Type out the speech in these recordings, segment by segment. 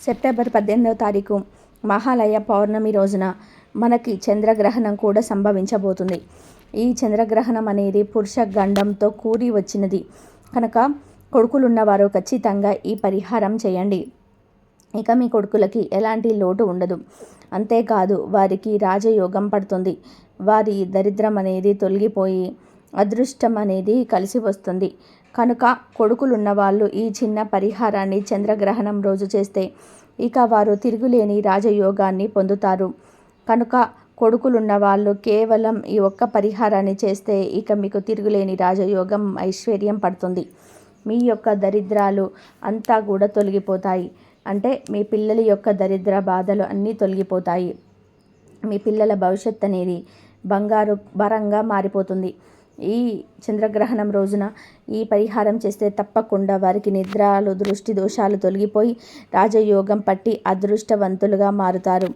September పద్దెనిమిదవ తారీఖు మహాలయ పౌర్ణమి రోజున మనకి చంద్రగ్రహణం కూడా సంభవించబోతుంది. ఈ చంద్రగ్రహణం అనేది పురుష గండంతో కూడి వచ్చినది. కనుక కొడుకులున్నవారు ఖచ్చితంగా ఈ పరిహారం చేయండి. ఇక మీ కొడుకులకి ఎలాంటి లోటు ఉండదు. అంతేకాదు వారికి రాజయోగం పడుతుంది. వారి దరిద్రం అనేది తొలగిపోయి అదృష్టం అనేది కలిసి వస్తుంది కనుక కొడుకులున్న వాళ్ళు ఈ చిన్న పరిహారాన్ని చంద్రగ్రహణం రోజు చేస్తే ఇక వారు తిరుగులేని రాజయోగాన్ని పొందుతారు. కనుక కొడుకులున్న వాళ్ళు కేవలం ఈ ఒక్క పరిహారాన్ని చేస్తే ఇక మీకు తిరుగులేని రాజయోగం ఐశ్వర్యం పడుతుంది. మీ యొక్క దరిద్రాలు అంతా కూడా తొలగిపోతాయి. అంటే మీ పిల్లల యొక్క దరిద్ర బాధలు అన్నీ తొలగిపోతాయి. మీ పిల్లల భవిష్యత్ అనేది బంగారు భరంగా మారిపోతుంది. ఈ చంద్రగ్రహణం రోజున ఈ పరిహారం చేస్తే తప్పకుండా వారికి నిద్రలు దృష్టి దోషాలు తొలగిపోయి రాజయోగం పట్టి అదృష్టవంతులుగా మారుతారు.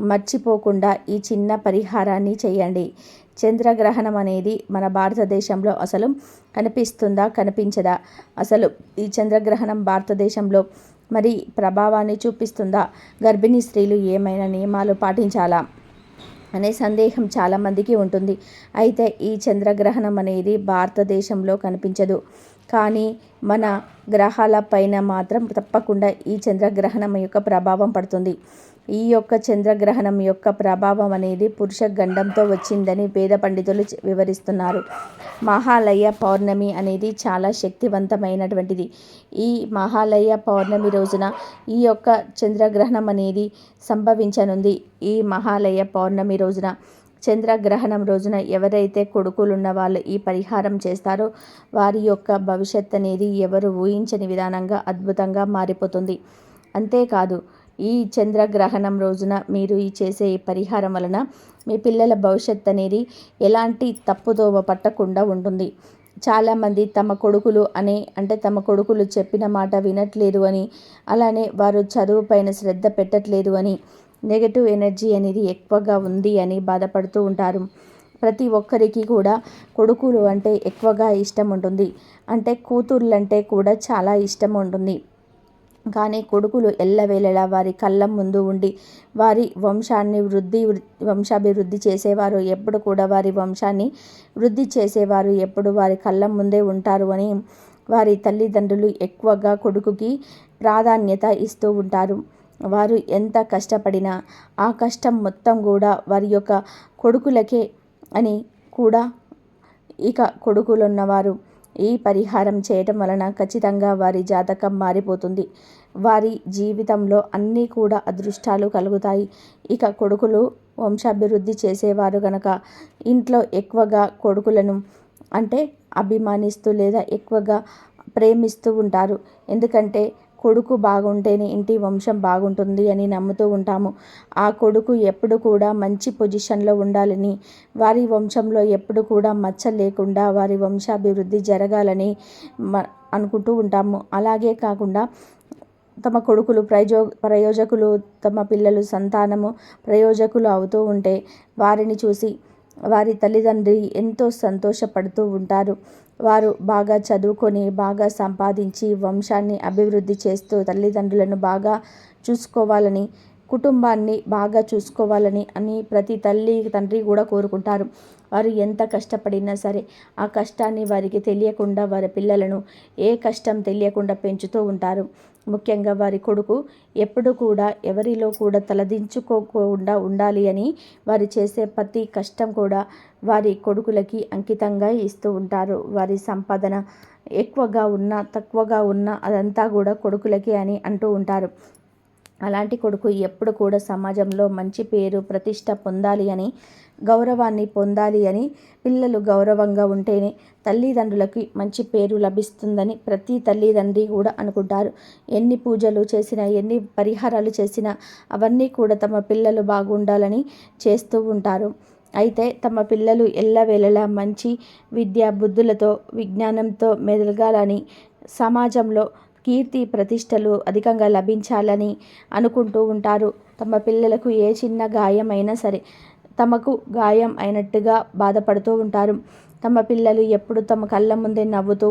మర్చిపోకుండా ఈ చిన్న పరిహారాన్ని చేయండి. చంద్రగ్రహణం అనేది మన భారతదేశంలో అసలు కనిపిస్తుందా కనిపించదా? అసలు ఈ చంద్రగ్రహణం భారతదేశంలో మరి ప్రభావాన్ని చూపిస్తుందా? గర్భిణీ స్త్రీలు ఏమైనా నియమాలు పాటించాలా? అనే సందేహం చాలామందికి ఉంటుంది. అయితే ఈ చంద్రగ్రహణం అనేది భారతదేశంలో కనిపించదు. కానీ మన గ్రహాల పైన మాత్రం తప్పకుండా ఈ చంద్రగ్రహణం యొక్క ప్రభావం పడుతుంది. ఈ యొక్క చంద్రగ్రహణం యొక్క ప్రభావం అనేది పురుష గండంతో వచ్చిందని వేద పండితులు వివరిస్తున్నారు. మహాలయ పౌర్ణమి అనేది చాలా శక్తివంతమైనటువంటిది. ఈ మహాలయ పౌర్ణమి రోజున ఈ యొక్క చంద్రగ్రహణం అనేది సంభవించనుంది. ఈ మహాలయ పౌర్ణమి రోజున చంద్రగ్రహణం రోజున ఎవరైతే కొడుకులున్న వాళ్ళు ఈ పరిహారం చేస్తారో వారి యొక్క భవిష్యత్ అనేది ఎవరు ఊహించని విధానంగా అద్భుతంగా మారిపోతుంది. అంతేకాదు ఈ చంద్రగ్రహణం రోజున మీరు ఈ చేసే ఈ పరిహారం వలన మీ పిల్లల భవిష్యత్ అనేది ఎలాంటి తప్పుదోవ పట్టకుండా ఉంటుంది. చాలామంది తమ కొడుకులు అనే అంటే తమ కొడుకులు చెప్పిన మాట వినట్లేదు అని అలానే వారు చదువు పైన శ్రద్ధ పెట్టట్లేదు అని నెగటివ్ ఎనర్జీ అనేది ఎక్కువగా ఉంది అని బాధపడుతూ ఉంటారు. ప్రతి ఒక్కరికి కూడా కొడుకులు అంటే ఎక్కువగా ఇష్టం ఉంటుంది. అంటే కూతుర్లంటే కూడా చాలా ఇష్టం ఉంటుంది. కానీ కొడుకులు ఎల్లవేళలా వారి కళ్ళ ముందు ఉండి వారి వంశాన్ని వృద్ధి వంశాభివృద్ధి చేసేవారు. ఎప్పుడు కూడా వారి వంశాన్ని వృద్ధి చేసేవారు. ఎప్పుడు వారి కళ్ళ ముందే ఉంటారు అని వారి తల్లిదండ్రులు ఎక్కువగా కొడుకుకి ప్రాధాన్యత ఇస్తూ ఉంటారు. వారు ఎంత కష్టపడినా ఆ కష్టం మొత్తం కూడా వారి యొక్క కొడుకులకే అని కూడా ఇక కొడుకులు ఉన్నవారు ఈ పరిహారం చేయటం వలన ఖచ్చితంగా వారి జాతకం మారిపోతుంది. వారి జీవితంలో అన్నీ కూడా అదృష్టాలు కలుగుతాయి. ఇక కొడుకులు వంశాభివృద్ధి చేసేవారు గనక ఇంట్లో ఎక్కువగా కొడుకులను అంటే అభిమానిస్తూ లేదా ఎక్కువగా ప్రేమిస్తూ ఉంటారు. ఎందుకంటే కొడుకు బాగుంటేనే ఇంటి వంశం బాగుంటుంది అని నమ్ముతూ ఉంటాము. ఆ కొడుకు ఎప్పుడు కూడా మంచి పొజిషన్లో ఉండాలని వారి వంశంలో ఎప్పుడు కూడా మచ్చ లేకుండా వారి వంశాభివృద్ధి జరగాలని అనుకుంటూ ఉంటాము. అలాగే కాకుండా తమ కొడుకులు ప్రయోజ ప్రయోజకులు తమ పిల్లలు సంతానము ప్రయోజకులు అవుతూ ఉంటే వారిని చూసి వారి తల్లిదండ్రి ఎంతో సంతోషపడుతూ ఉంటారు. వారు బాగా చదువుకొని బాగా సంపాదించి వంశాన్ని అభివృద్ధి చేస్తూ తల్లిదండ్రులను బాగా చూసుకోవాలని కుటుంబాన్ని బాగా చూసుకోవాలని అని ప్రతి తల్లి తండ్రి కూడా కోరుకుంటారు. వారు ఎంత కష్టపడినా సరే ఆ కష్టాన్ని వారికి తెలియకుండా వారి పిల్లలను ఏ కష్టం తెలియకుండా పెంచుతూ ఉంటారు. ముఖ్యంగా వారి కొడుకు ఎప్పుడు కూడా ఎవరిలో కూడా తలదించుకోకుండా ఉండాలి అని వారు చేసే ప్రతి కష్టం కూడా వారి కొడుకులకి అంకితంగా ఇస్తూ ఉంటారు. వారి సంపాదన ఎక్కువగా ఉన్నా తక్కువగా ఉన్నా అదంతా కూడా కొడుకులకి అని అంటూ ఉంటారు. అలాంటి కొడుకు ఎప్పుడు కూడా సమాజంలో మంచి పేరు ప్రతిష్ట పొందాలి అని గౌరవాన్ని పొందాలి అని పిల్లలు గౌరవంగా ఉంటేనే తల్లిదండ్రులకి మంచి పేరు లభిస్తుందని ప్రతి తల్లిదండ్రి కూడా అనుకుంటారు. ఎన్ని పూజలు చేసినా ఎన్ని పరిహారాలు చేసినా అవన్నీ కూడా తమ పిల్లలు బాగుండాలని చేస్తూ ఉంటారు. అయితే తమ పిల్లలు ఎల్లవేళలా మంచి విద్యా బుద్ధులతో విజ్ఞానంతో మెదగాలని సమాజంలో కీర్తి ప్రతిష్టలు అధికంగా లభించాలని అనుకుంటూ ఉంటారు. తమ పిల్లలకు ఏ చిన్న గాయం అయినా సరే తమకు గాయం అయినట్టుగా బాధపడుతూ ఉంటారు. తమ పిల్లలు ఎప్పుడు తమ కళ్ళ ముందే నవ్వుతూ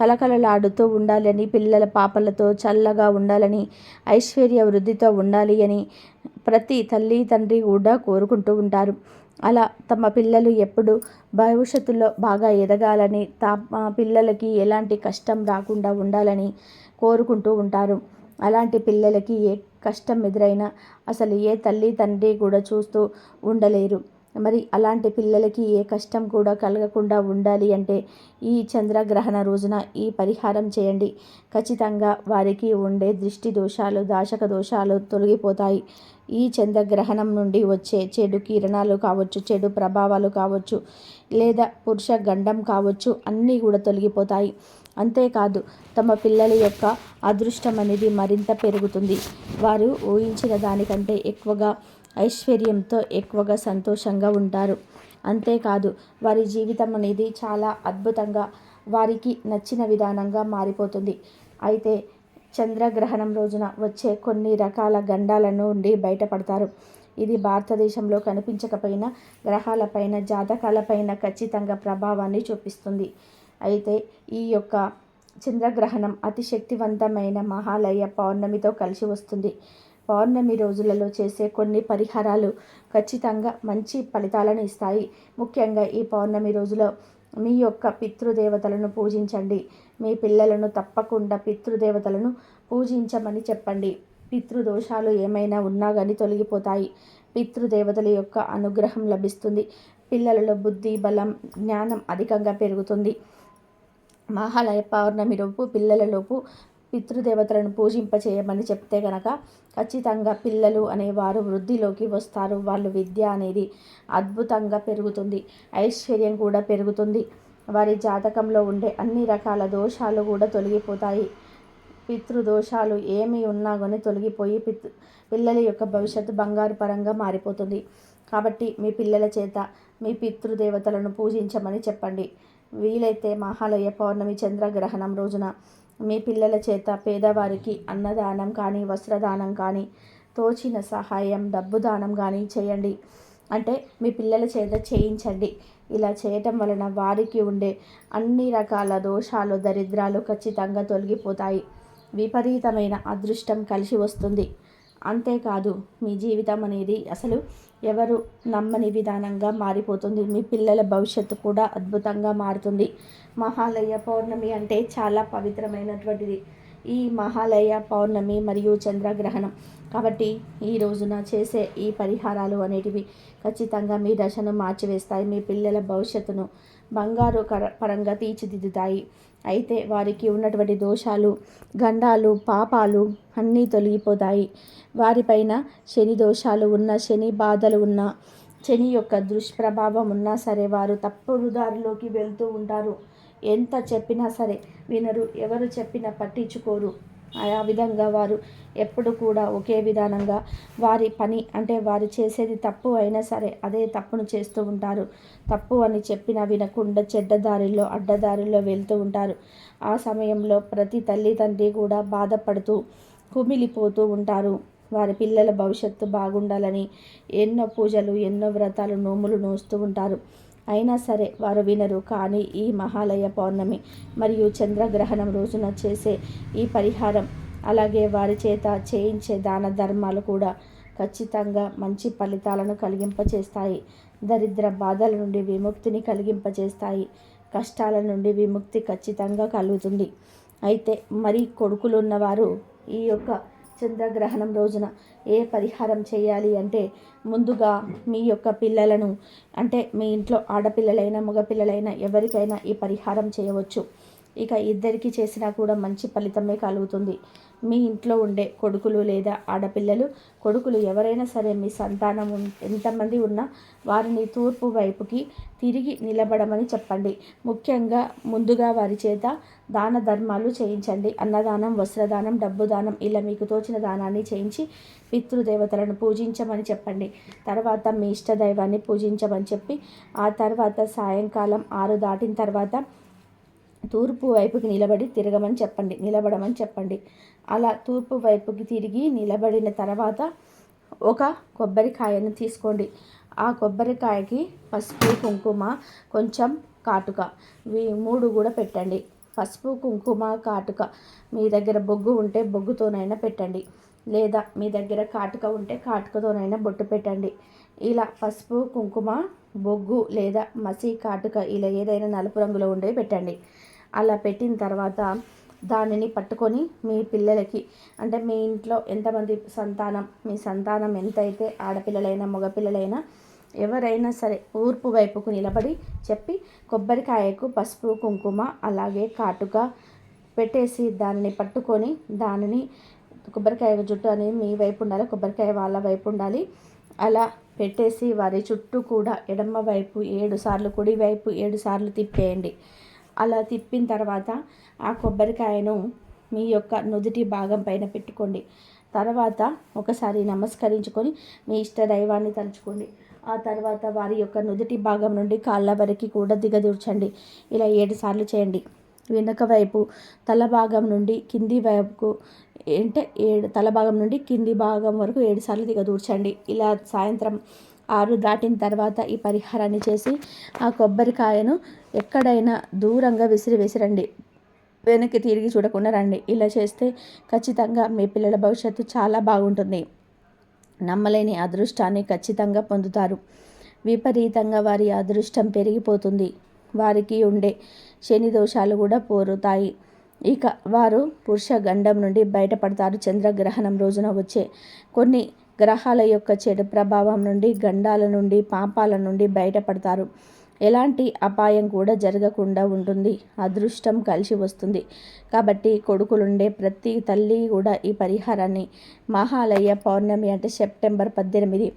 కలకలలాడుతూ ఉండాలని పిల్లల పాపలతో చల్లగా ఉండాలని ఐశ్వర్య వృద్ధితో ఉండాలి అని ప్రతి తల్లి తండ్రి కూడా కోరుకుంటూ ఉంటారు. అలా తమ పిల్లలు ఎప్పుడు భవిష్యత్తులో బాగా ఎదగాలని తమ పిల్లలకి ఎలాంటి కష్టం రాకుండా ఉండాలని కోరుకుంటూ ఉంటారు. అలాంటి పిల్లలకి ఏ కష్టం ఎదురైనా అసలు ఏ తల్లి తండ్రి కూడా చూస్తూ ఉండలేరు. మరి అలాంటి పిల్లలకి ఏ కష్టం కూడా కలగకుండా ఉండాలి అంటే ఈ చంద్రగ్రహణ రోజున ఈ పరిహారం చేయండి. ఖచ్చితంగా వారికి ఉండే దృష్టి దోషాలు దాశక దోషాలు తొలగిపోతాయి. ఈ చంద్రగ్రహణం నుండి వచ్చే చెడు కిరణాలు కావచ్చు చెడు ప్రభావాలు కావచ్చు లేదా పురుష గండం కావచ్చు అన్నీ కూడా తొలగిపోతాయి. అంతేకాదు తమ పిల్లల యొక్క అదృష్టం అనేది మరింత పెరుగుతుంది. వారు ఊహించిన దానికంటే ఎక్కువగా ఐశ్వర్యంతో ఎక్కువగా సంతోషంగా ఉంటారు. అంతేకాదు వారి జీవితం అనేది చాలా అద్భుతంగా వారికి నచ్చిన విధానంగా మారిపోతుంది. అయితే చంద్రగ్రహణం రోజున వచ్చే కొన్ని రకాల గండాల నుండి బయటపడతారు. ఇది భారతదేశంలో కనిపించకపోయినా గ్రహాలపైన జాతకాలపైన ఖచ్చితంగా ప్రభావాన్ని చూపిస్తుంది. అయితే ఈ యొక్క చంద్రగ్రహణం అతి శక్తివంతమైన మహాలయ పౌర్ణమితో కలిసి వస్తుంది. పౌర్ణమి రోజులలో చేసే కొన్ని పరిహారాలు ఖచ్చితంగా మంచి ఫలితాలను ఇస్తాయి. ముఖ్యంగా ఈ పౌర్ణమి రోజులో మీ యొక్క పితృదేవతలను పూజించండి. మీ పిల్లలను తప్పకుండా పితృదేవతలను పూజించమని చెప్పండి. పితృదోషాలు ఏమైనా ఉన్నా కానీ తొలగిపోతాయి. పితృదేవతల యొక్క అనుగ్రహం లభిస్తుంది. పిల్లలలో బుద్ధి బలం జ్ఞానం అధికంగా పెరుగుతుంది. మహాలయ పౌర్ణమి లోపు పిల్లలలోపు పితృదేవతలను పూజింపచేయమని చెప్తే గనక ఖచ్చితంగా పిల్లలు అనేవారు వృద్ధిలోకి వస్తారు. వాళ్ళు విద్య అనేది అద్భుతంగా పెరుగుతుంది. ఐశ్వర్యం కూడా పెరుగుతుంది. వారి జాతకంలో ఉండే అన్ని రకాల దోషాలు కూడా తొలగిపోతాయి. పితృదోషాలు ఏమి ఉన్నా కానీ తొలగిపోయి పిత్ పిల్లల యొక్క భవిష్యత్తు బంగారు పరంగా మారిపోతుంది. కాబట్టి మీ పిల్లల చేత మీ పితృదేవతలను పూజించమని చెప్పండి. వీలైతే మహాలయ పౌర్ణమి చంద్రగ్రహణం రోజున మీ పిల్లల చేత పేదవారికి అన్నదానం కానీ వస్త్రదానం కానీ తోచిన సహాయం డబ్బు దానం కానీ చేయండి. అంటే మీ పిల్లల చేత చేయించండి. ఇలా చేయటం వలన వారికి ఉండే అన్ని రకాల దోషాలు దరిద్రాలు ఖచ్చితంగా తొలగిపోతాయి. విపరీతమైన అదృష్టం కలిసి వస్తుంది. అంతేకాదు మీ జీవితం అనేది అసలు ఎవరు నమ్మని విధానంగా మారిపోతుంది. మీ పిల్లల భవిష్యత్తు కూడా అద్భుతంగా మారుతుంది. మహాలయ పౌర్ణమి అంటే చాలా పవిత్రమైనటువంటిది. ఈ మహాలయ పౌర్ణమి మరియు చంద్రగ్రహణం. కాబట్టి ఈ రోజున చేసే ఈ పరిహారాలు అనేటివి ఖచ్చితంగా మీ దశను మార్చివేస్తాయి. మీ పిల్లల భవిష్యత్తును బంగారు కర పరంగా తీర్చిదిద్దుతాయి. అయితే వారికి ఉన్నటువంటి దోషాలు గండాలు పాపాలు అన్నీ తొలగిపోతాయి. వారిపైన శని దోషాలు ఉన్న శని బాధలు ఉన్న శని యొక్క దుష్ప్రభావం ఉన్నా సరే వారు తప్పుడు దారిలోకి వెళ్తూ ఉంటారు. ఎంత చెప్పినా సరే వినరు ఎవరు చెప్పినా పట్టించుకోరు. ఆ విధంగా వారు ఎప్పుడు కూడా ఒకే విధానంగా వారి పని అంటే వారు చేసేది తప్పు అయినా సరే అదే తప్పును చేస్తూ ఉంటారు. తప్పు అని చెప్పినా వినకుండా చెడ్డదారిలో అడ్డదారిలో వెళ్తూ ఉంటారు. ఆ సమయంలో ప్రతి తల్లి తండ్రి కూడా బాధపడుతూ కుమిలిపోతూ ఉంటారు. వారి పిల్లల భవిష్యత్తు బాగుండాలని ఎన్నో పూజలు ఎన్నో వ్రతాలు నోములు నోస్తూ ఉంటారు. అయినా సరే వారు వినరు. కానీ ఈ మహాలయ పౌర్ణమి మరియు చంద్రగ్రహణం రోజున చేసే ఈ పరిహారం అలాగే వారి చేత చేయించే దాన ధర్మాలు కూడా ఖచ్చితంగా మంచి ఫలితాలను కలిగింపచేస్తాయి. దరిద్ర బాధల నుండి విముక్తిని కలిగింపచేస్తాయి. కష్టాల నుండి విముక్తి ఖచ్చితంగా కలుగుతుంది. అయితే మరి కొడుకులు ఉన్నవారు ఈ యొక్క చంద్రగ్రహణం రోజున ఏ పరిహారం చేయాలి అంటే ముందుగా మీ యొక్క పిల్లలను అంటే మీ ఇంట్లో ఆడపిల్లలైనా మగపిల్లలైనా ఎవరికైనా ఈ పరిహారం చేయవచ్చు. ఇక ఇద్దరికి చేసినా కూడా మంచి ఫలితమే కలుగుతుంది. మీ ఇంట్లో ఉండే కొడుకులు లేదా ఆడపిల్లలు కొడుకులు ఎవరైనా సరే మీ సంతానం ఎంతమంది ఉన్నా వారిని తూర్పు వైపుకి తిరిగి నిలబడమని చెప్పండి. ముఖ్యంగా ముందుగా వారి చేత దాన ధర్మాలు చేయించండి. అన్నదానం వస్త్రదానం డబ్బు దానం ఇలా మీకు తోచిన దానాన్ని చేయించి పితృదేవతలను పూజించమని చెప్పండి. తర్వాత మీ ఇష్టదైవాన్ని పూజించమని చెప్పి ఆ తర్వాత సాయంకాలం ఆరు దాటిన తర్వాత తూర్పు వైపుకి నిలబడి తిరగమని చెప్పండి. నిలబడమని చెప్పండి. అలా తూర్పు వైపుకి తిరిగి నిలబడిన తర్వాత ఒక కొబ్బరికాయను తీసుకోండి. ఆ కొబ్బరికాయకి పసుపు కుంకుమ కొంచెం కాటుక. ఈ మూడు కూడా పెట్టండి. పసుపు కుంకుమ కాటుక. మీ దగ్గర బొగ్గు ఉంటే బొగ్గుతోనైనా పెట్టండి. లేదా మీ దగ్గర కాటుక ఉంటే కాటుకతోనైనా బొట్టు పెట్టండి. ఇలా పసుపు కుంకుమ బొగ్గు లేదా మసి కాటుక ఇలా ఏదైనా నలుపు రంగులో ఉండే పెట్టండి. అలా పెట్టిన తర్వాత దానిని పట్టుకొని మీ పిల్లలకి అంటే మీ ఇంట్లో ఎంతమంది సంతానం మీ సంతానం ఎంతైతే ఆడపిల్లలైనా మగపిల్లలైనా ఎవరైనా సరే ఊర్పు వైపుకు నిలబడి చెప్పి కొబ్బరికాయకు పసుపు కుంకుమ అలాగే కాటుక పెట్టేసి దానిని పట్టుకొని దానిని కొబ్బరికాయ జుట్టు అనేది మీ వైపు ఉండాలి కొబ్బరికాయ వాళ్ళ వైపు ఉండాలి. అలా పెట్టేసి వారి చుట్టూ కూడా ఎడమ వైపు ఏడు సార్లు కుడి వైపు ఏడు సార్లు తిప్పేయండి. అలా తిప్పిన తర్వాత ఆ కొబ్బరికాయను మీ యొక్క నుదుటి భాగం పైన పెట్టుకోండి. తర్వాత ఒకసారి నమస్కరించుకొని మీ ఇష్ట దైవాన్ని తలుచుకోండి. ఆ తర్వాత వారి యొక్క నుదుటి భాగం నుండి కాళ్ళ వరకు కూడా దిగదూర్చండి. ఇలా ఏడు సార్లు చేయండి. వెనుక వైపు తల భాగం నుండి కింది వైపుకు అంటే ఏడు తల భాగం నుండి కింది భాగం వరకు ఏడు సార్లు దిగదూర్చండి. ఇలా సాయంత్రం ఆరు దాటిన తర్వాత ఈ పరిహారాన్ని చేసి ఆ కొబ్బరికాయను ఎక్కడైనా దూరంగా విసిరి విసిరండి. వెనక్కి తిరిగి చూడకుండా రండి. ఇలా చేస్తే ఖచ్చితంగా మీ పిల్లల భవిష్యత్తు చాలా బాగుంటుంది. నమ్మలేని అదృష్టాన్ని ఖచ్చితంగా పొందుతారు. విపరీతంగా వారి అదృష్టం పెరిగిపోతుంది. వారికి ఉండే శని దోషాలు కూడా పోరుతాయి. ఇక వారు పురుష గండం నుండి బయటపడతారు. చంద్రగ్రహణం రోజున వచ్చే కొన్ని గ్రహాల యొక్క చెడు ప్రభావం నుండి గండాల నుండి పాపాల నుండి బయటపడతారు. ఎలాంటి అపాయం కూడా జరగకుండా ఉంటుంది. అదృష్టం కలిసి వస్తుంది. కాబట్టి కొడుకులుండే ప్రతి తల్లి కూడా ఈ పరిహారాన్ని మహాలయ పౌర్ణమి అంటే సెప్టెంబర్ పద్దెనిమిది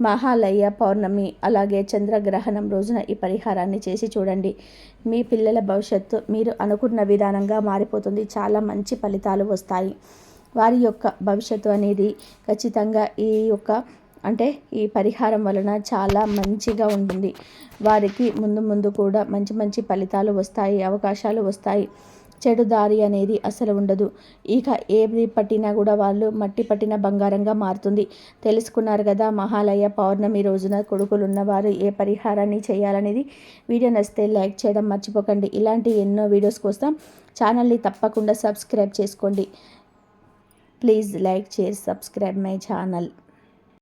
మహాలయ పౌర్ణమి అలాగే చంద్రగ్రహణం రోజున ఈ పరిహారాన్ని చేసి చూడండి. మీ పిల్లల భవిష్యత్తు మీరు అనుకున్న విధానంగా మారిపోతుంది. చాలా మంచి ఫలితాలు వస్తాయి. వారి యొక్క భవిష్యత్తు అనేది ఖచ్చితంగా ఈ యొక్క అంటే ఈ పరిహారం వలన చాలా మంచిగా ఉంటుంది. వారికి ముందు ముందు కూడా మంచి మంచి ఫలితాలు వస్తాయి అవకాశాలు వస్తాయి. చెడు దారి అనేది అసలు ఉండదు. ఇక ఏది పట్టినా కూడా వాళ్ళు మట్టి పట్టిన బంగారంగా మారుతుంది. తెలుసుకున్నారు కదా మహాలయ పౌర్ణమి రోజున కొడుకులు ఉన్నవారు ఏ పరిహారాన్ని చేయాలనేది. వీడియో నచ్చితే లైక్ చేయడం మర్చిపోకండి. ఇలాంటి ఎన్నో వీడియోస్ కోసం ఛానల్ని తప్పకుండా సబ్స్క్రైబ్ చేసుకోండి. Please like share subscribe my channel